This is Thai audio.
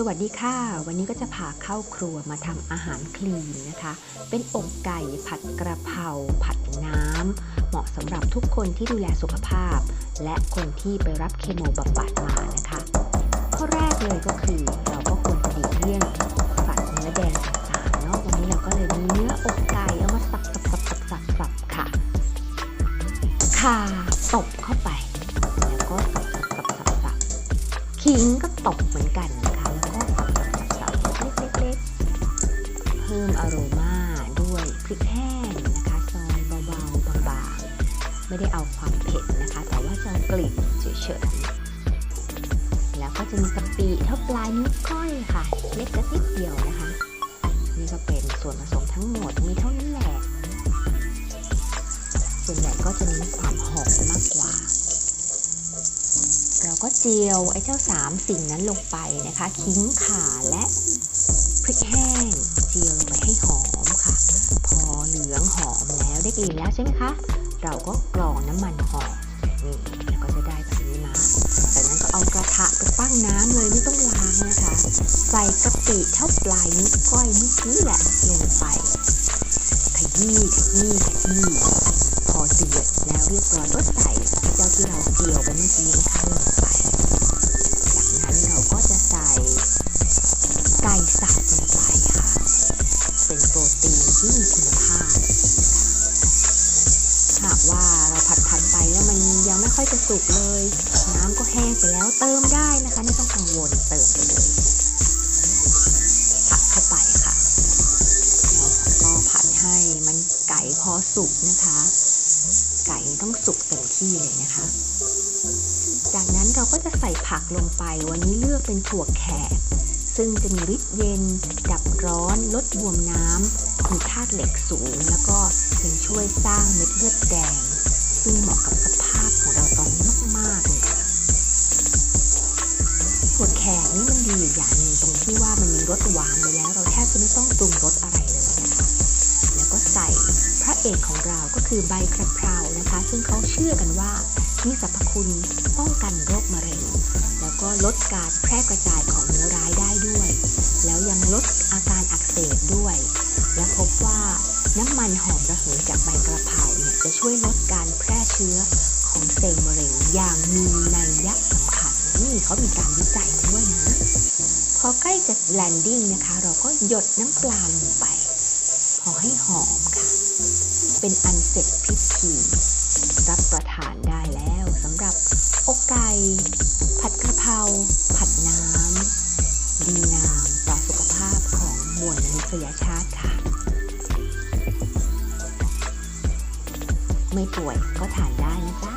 สวัสดีค่ะ วันนี้ก็จะพาเข้าครัวมาทำอาหารคลีนนะคะ เป็นอกไก่ผัดกระเพราผัดน้ำเหมาะสำหรับทุกคนที่ดูแลสุขภาพ และคนที่ไปรับเคมีบำบัดมานะคะ ข้อแรกเลยก็คือเราก็ควรหลีกเลี่ยงสัตว์เนื้อแดงต่างๆเนาะวันนี้เราก็เลยมีเนื้ออกไก่เอามาสับสับสับสับสับสับค่ะข่าตบเข้าไป แล้วก็สับสับสับสับขิงก็ตกเหมือนกัน อโรมาด้วยพริกแห้งนะคะซอยเบาๆบางๆไม่ได้เอาความเผ็ดนะคะ แต่ว่าจะกลิ่นเฉยๆแล้วก็จะมีกะปิเท่าปลายนิ้วก้อยค่ะ เล็กกระติดเดียวนะคะ นี่ก็เป็นส่วนผสมทั้งหมดมีเท่านั้แหละ ส่วนใหญ่ก็จะเน้นความหอมมากกว่าเราก็เจียวไอ้เจ้าสามสิ่งนั้นลงไปนะคะ ขิงข่าและพริกแห้ง มแล้วได้กลิ่นแล้วใช่ไหมคะ เราก็กรองน้ำมันหอมนี่แล้วก็จะได้แบบนี้มาจากนั้นก็เอากระทะไปตั้งน้ำเลยไม่ต้องล้างนะคะ ใส่กะปิเท่าปลายนิ้วก้อยเมื่อกี้แหละลงไปขยี้ขยี้ขยี้พอเดือดแล้วเรียบร้อยก็ใส่เจ้าที่เราเจียวไปเมื่อกี้นะคะ ค่อยจะสุกเลย น้ำก็แห้งไปแล้วเติมได้นะคะไม่ต้องกังวลเติมไปเลยผัดเข้าไปค่ะแล้วก็ผัดให้มันไก่พอสุกนะคะ ไก่ต้องสุกเต็มที่เลยนะคะ จากนั้นเราก็จะใส่ผักลงไปวันนี้เลือกเป็นถั่วแขก ซึ่งจะมีฤทธิ์เย็น ดับร้อนลดบวมน้ำมีธาตุเหล็กสูง แล้วก็ยังช่วยสร้างเม็ดเลือดแดง ซึ่งเหมาะกับ แขกนี่มันดีอยู่อย่างหนึ่งตรงที่ว่ามันมีรสหวานอยู่แล้ว เราแทบจะไม่ต้องปรุงรสอะไรเลยนะคะแล้วก็ใส่พระเอกของเราก็คือใบกระเพรานะคะ ซึ่งเขาเชื่อกันว่ามีสรรพคุณป้องกันโรคมะเร็ง แล้วก็ลดการแพร่กระจายของเนื้อร้ายได้ด้วย แล้วยังลดอาการอักเสบด้วย และพบว่าน้ำมันหอมระเหยจากใบกระเพราเนี่ยจะช่วยลดการแพร่เชื้อของเซลล์มะเร็งอย่างมีนัยยะ นี่เขามีการวิจัยด้วยนะ พอใกล้จะแลนดิ้งนะคะ เราก็หยดน้ำปลาลงไป พอให้หอมค่ะ เป็นอันเสร็จพิธีรับประทานได้แล้วสำหรับอกไก่ผัดกระเพราผัดน้ำดีงามต่อสุขภาพของมวลมนุษยชาติค่ะ ไม่ป่วยก็ทานได้นะจ๊ะ